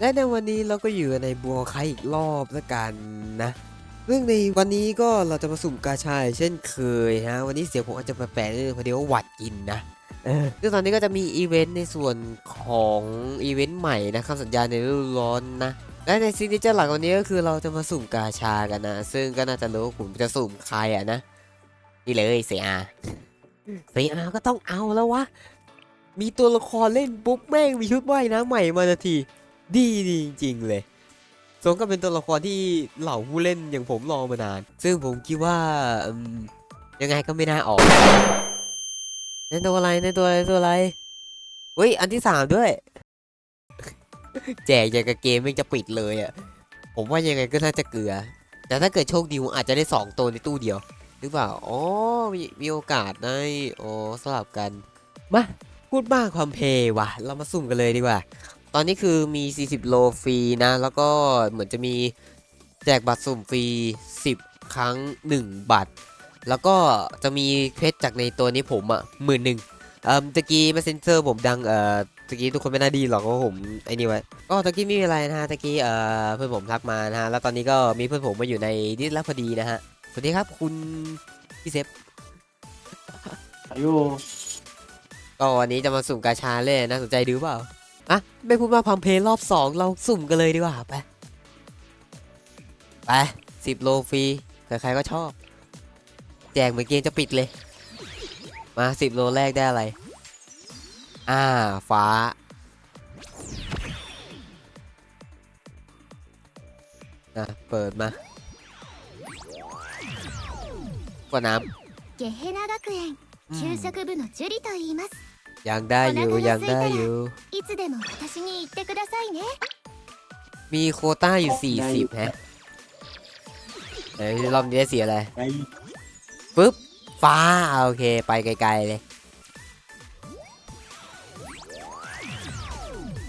และในวันนี้เราก็อยู่ในบัวไคอีกรอบแล้วกันนะซึ่งในวันนี้ก็เราจะมาสุ่มกาชายเช่นเคยฮะวันนี้เสียงผมอาจจะแปลกๆนิดนึงเพราะเดี๋ยวาหวัดกินนะเออซึ่งตอนนี้ก็จะมีอีเวนต์ในส่วนของอีเวนต์ใหม่นะคำสัญญาในฤดูร้อนนะและในซีรีส์หลักวันนี้ก็คือเราจะมาสุ่มกาชากันนะ ซึ่งก็น่าจะรู้ว่าผมจะสุ่มใครอะนะนี่เลยเสียอาเสียอาก็ต้องเอาแล้ววะมีตัวละครเล่นปุ๊บแม่งมีชุดว่ายน้ำใหม่มาทันที ดีดีจริงๆเลยสมก็เป็นตัวละครที่เหล่าผู้เล่นอย่างผมรอมานาน ซึ่งผมคิดว่ายังไงก็ไม่น่าออกในตัวอะไรในตัวอะไรตัวอะไรเฮ้ยอันที่สามด้วย แจกอย่างกับเกมไม่งจะปิดเลยอะผมว่ายังไงก็น่าจะเกลือ แต่ถ้าเกิดโชคดีผมอาจจะได้สองตัวในตู้เดียวหรือเปล่าอ๋อมีมีโอกาสได้อ๋อสลับกันมาพูดมากความเพว่ะ เรามาสุ่มกันเลยดีกว่า ตอนนี้คือมี 40 โลฟรีนะ แล้วก็เหมือนจะมีแจกบัตรสุ่มฟรี 10 ครั้ง 1 บัตร แล้วก็จะมีเพชรจากในตัวนี้ผมอะหมื่นหนึ่งเอ่อตะกี้มาเซนเซอร์ผมดังเอ่อตะกี้ทุกคนไม่น่าดีหรอกว่าผมไอ้นี่ไว้ก็ตะกี้ไม่มีอะไรนะฮะตะกี้เอ่อเพื่อนผมทักมานะฮะแล้วตอนนี้ก็มีเพื่อนผมมาอยู่ในดิสแล้วพอดีนะฮะสวัสดีครับคุณพี่เซฟอายุก็วันนี้จะมาสุ่มกาชาเล่นนะสนใจดูเปล่า อ่ะไม่พูดมากพัมเพลย์รอบสองเราสุ่มกันเลยดีกว่าไป ไปสิบโลฟรีใครๆก็ชอบ แจกเหมือนเกมจะปิดเลย มาสิบโลแรกได้อะไร อ่า ฟ้า อ่ะ เปิดมาก็น้ ゲヘナ学園 ำอืม 給食部のジュリと言います ยังได้อยู่ お腹が ยัง 空い ได้ たら อยู่ いつでも私に言ってくださいね มีโควต้าอยู่ 40 ฮะเอ้ยรอบนี้ได้สีอะไร ไง ปึ๊บ ฟ้า โอเค ไปไกลๆเลย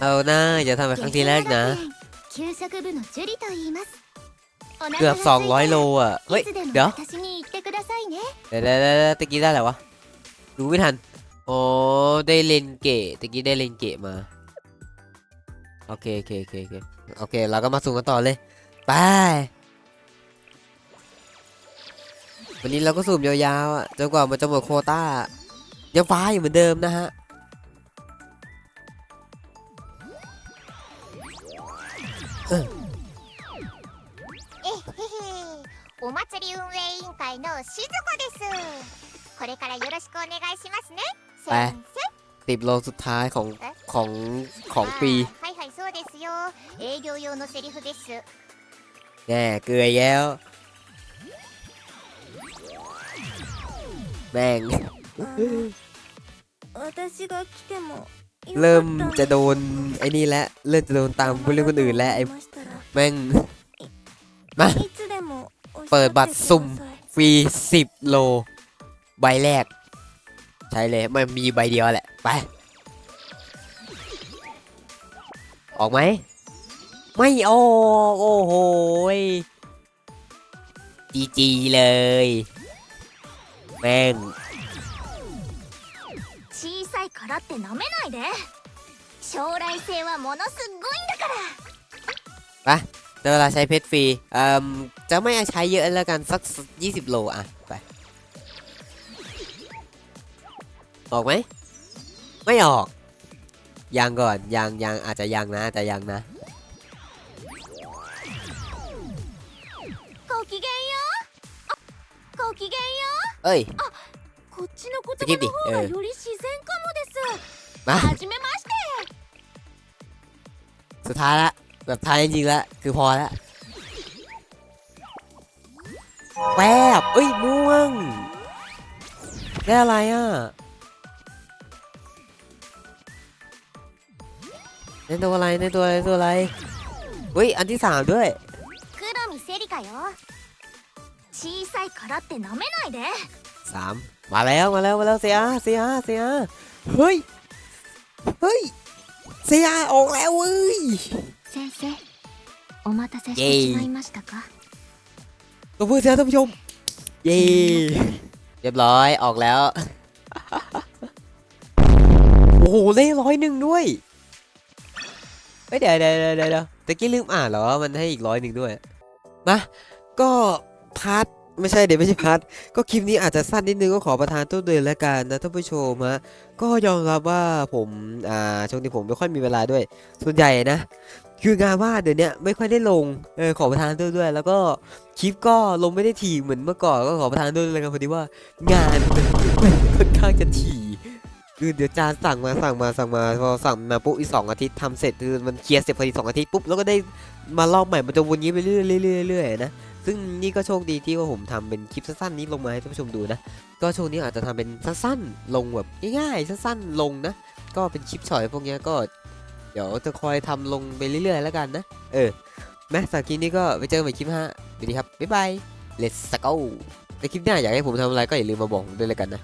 เอาหน้าอย่าทำแบบครั้งที่แรกนะ ゲヘナ学園給食部のジュリと言いますお腹 เกือบ が空いたら200 โลอ่ะ เฮ้ย いつでも เดี๋ยว 私に言ってくださいね เดี๋ยวเดี๋ยวเดี๋ยวตะกี้ได้อะไรวะ ดูไม่ทัน โอ้ได้เลนเกตตะกี้ได้เลนเกตมา โอเคโอเคโอเคโอเคโอเค เราก็มาสุ่มกันต่อเลย ไป วันนี้เราก็สุ่มยาวๆอ่ะจนกว่ามันจะหมดโควต้า ยังฟ้าอยู่เหมือนเดิมนะฮะ えへへお祭り運営委員会のしずこですこれからよろしくお願いしますね ไปสิบโลสุดท้ายของของของปีแก่เกลือแล้ว แม่งเริ่มจะโดนไอ้นี่แล้วเริ่มจะโดนตามผู้เล่นคนอื่นแล้วไอ้แม่งมาเปิดบัตรสุ่มฟรีสิบโล ใบแรก ใช่เลย มันมีใบเดียวแหละ ไป ออกไหม ไม่ออกโอ้โหยจีจีเลย แม่ง 小さいからって舐めないで将来性はものすごいんだから แต่เวลาใช้เพชรฟรีเอ่มจะไม่ใช้เยอะแล้วกัน สัก 20 โลอ่ะ ออกไหม ไม่ออก ยังก่อน ยังยังอาจจะยังนะอาจจะยังนะ ごきげんようあごきげんよ เอ้ย うこっちの ส 言 กิป 葉 ดิ の เอ 方が อ より自然かもです มา はじめまして สุดท้ายละ แบบท้ายจริงๆละ คือพอละแวบเอ้ย ม่วง ได้อะไรอ่ะ ในตัวอะไรในตัวอะไรตัวอะไรเฮ้ยอันที่สามด้วยสามมาแล้วมาแล้วมาแล้วเสียเสียเสียเฮ้ยเฮ้ยเสียออกแล้วเว้ยเย้ตัวผู้เสียท่านผู้ชมเย่เรียบร้อยออกแล้ว โอ้โหได้ร้อยหนึ่งด้วย เฮ้ยเดี๋ยวเดี๋ยวเดี๋ยวเดี๋ยวตะกี้ลืมอ่านเหรอว่ามันให้อีกร้อยหนึ่งด้วยมาก็พาร์ทไม่ใช่เดี๋ยวไม่ใช่พาร์ทก็คลิปนี้อาจจะสั้นนิดนึงก็ขอประทานโทษด้วยแล้วกันนะท่านผู้ชมฮะก็ยอมรับว่าผมอ่าช่วงนี้ผมไม่ค่อยมีเวลาด้วย ส่วนใหญ่นะ คืองานว่าดเดี๋ยวนี้ไม่ค่อยได้ลงเออขอประทานโทษด้วย แล้วก็คลิปก็ลงไม่ได้ถี่เหมือนเมื่อก่อนก็ขอประทานโทษด้วยกันพอดีว่างานมันค่อนข้างจะถี่ คือเดี๋ยวจานสั่งมาสั่งมาสั่งมาพอสั่งมาปุ๊บอีกสองอาทิตย์ทำเสร็จคือมันเคลียร์เสร็จพอดีสองอาทิตย์ปุ๊บแล้วก็ได้มารอบใหม่มันจะวนนี้ไปเรื่อยๆเรื่อยๆๆนะซึ่งนี่ก็โชคดีที่ว่าผมทำเป็นคลิปสั้นๆนี้ลงมาให้ท่านผู้ชมดูนะก็ช่วงนี้อาจจะทำเป็นสั้นๆลงแบบง่ายๆสั้นๆลงนะก็เป็นคลิปฉอยพวกนี้ก็ เดี๋ยวจะคอยทำลงไปเรื่อยๆแล้วกันนะ เออแม้สักคลินี้ก็ไปเจอกันใหม่คลิปหน้าสวัสดีครับบ๊ายบาย let's go ในคลิปหน้าอยากให้ผมทำอะไรก็อย่าลืมมาบอกผมด้วยแล้วกันนะ